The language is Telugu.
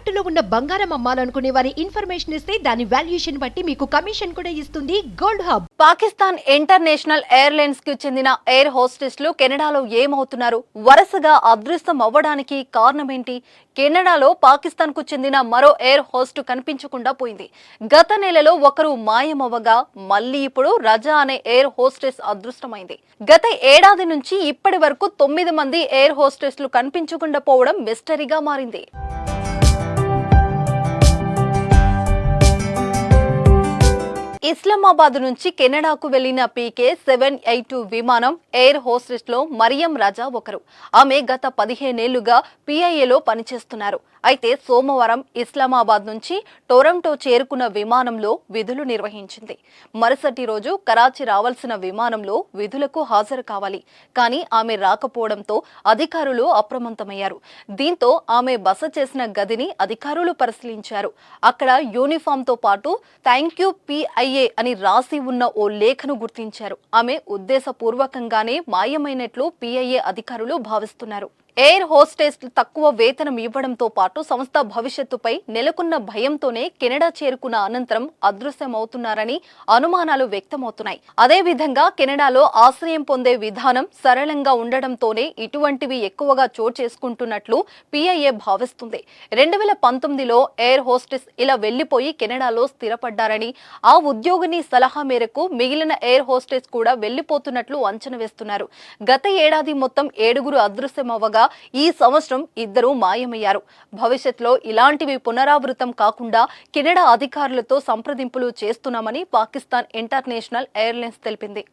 తాకట్టులో ఉన్న బంగారం అమ్మాలనుకునే వారి ఇన్ఫర్మేషన్ ఇస్తే దాని వాల్యుయేషన్ బట్టి మీకు కమిషన్ కూడా ఇస్తుంది గోల్డ్ హబ్. పాకిస్తాన్ ఇంటర్నేషనల్ ఎయిర్లైన్స్కు చెందిన ఎయిర్ హోస్టెస్లు కెనడాలో ఏమవుతున్నారు? వరుసగా అదృష్టం అవ్వడానికి కారణమేంటి? కెనడాలో పాకిస్తాన్కు చెందిన మరో ఎయిర్ హోస్ట్ కనిపించకుండా పోయింది. గత నెలలో ఒకరు మాయమవ్వగా మళ్ళీ ఇప్పుడు రజా అనే ఎయిర్ హోస్టెస్ అదృష్టమైంది గత ఏడాది నుంచి ఇప్పటి వరకు తొమ్మిది మంది ఎయిర్ హోస్టెస్లు కనిపించకుండా పోవడం మిస్టరీగా మారింది. ఇస్లామాబాద్ నుంచి కెనడాకు వెళ్ళిన పీకే సెవెన్ ఎయిట్ టూ విమానం ఎయిర్ హోస్టెస్లో మరియం రాజా ఒకరు. ఆమె గత పదిహేనేళ్ళుగా పిఐఏలో పనిచేస్తున్నారు. అయితే సోమవారం ఇస్లామాబాద్ నుంచి టొరంటో చేరుకున్న విమానంలో విధులు నిర్వహించింది. మరుసటి రోజు కరాచీ రావాల్సిన విమానంలో విధులకు హాజరు కావాలి. కానీ ఆమె రాకపోవడంతో అధికారులు అప్రమత్తమయ్యారు. దీంతో ఆమె బస చేసిన గదిని అధికారులు పరిశీలించారు. అక్కడ యూనిఫామ్తో పాటు థ్యాంక్ యూ పిఐఏ అని రాసి ఉన్న ఓ లేఖను గుర్తించారు. ఆమె ఉద్దేశపూర్వకంగానే మాయమైనట్లు పిఐఏ అధికారులు భావిస్తున్నారు. ఎయిర్ హోస్టెస్ తక్కువ వేతనం ఇవ్వడంతో పాటు సంస్థ భవిష్యత్తుపై నెలకొన్న భయంతోనే కెనడా చేరుకున్న అనంతరం అదృశ్యమవుతున్నారని అనుమానాలు వ్యక్తమవుతున్నాయి. అదేవిధంగా కెనడాలో ఆశ్రయం పొందే విధానం సరళంగా ఉండడంతోనే ఇటువంటివి ఎక్కువగా చోటు చేసుకుంటున్నట్లు పిఐఏ భావిస్తుంది. రెండు వేల పంతొమ్మిదిలో ఎయిర్ హోస్టెస్ ఇలా వెళ్ళిపోయి కెనడాలో స్థిరపడ్డారని ఆ ఉద్యోగిని సలహా మేరకు మిగిలిన ఎయిర్ హోస్టెస్ కూడా వెళ్ళిపోతున్నట్లు అంచనా వేస్తున్నారు. గత ఏడాది మొత్తం ఏడుగురు అదృశ్యమవ్వగా ఈ సంవత్సరం ఇద్దరు మాయమయ్యారు. భవిష్యత్లో ఇలాంటివి పునరావృతం కాకుండా కెనడా అధికారులతో సంప్రదింపులు చేస్తున్నామని పాకిస్తాన్ ఇంటర్నేషనల్ ఎయిర్లైన్స్ తెలిపింది.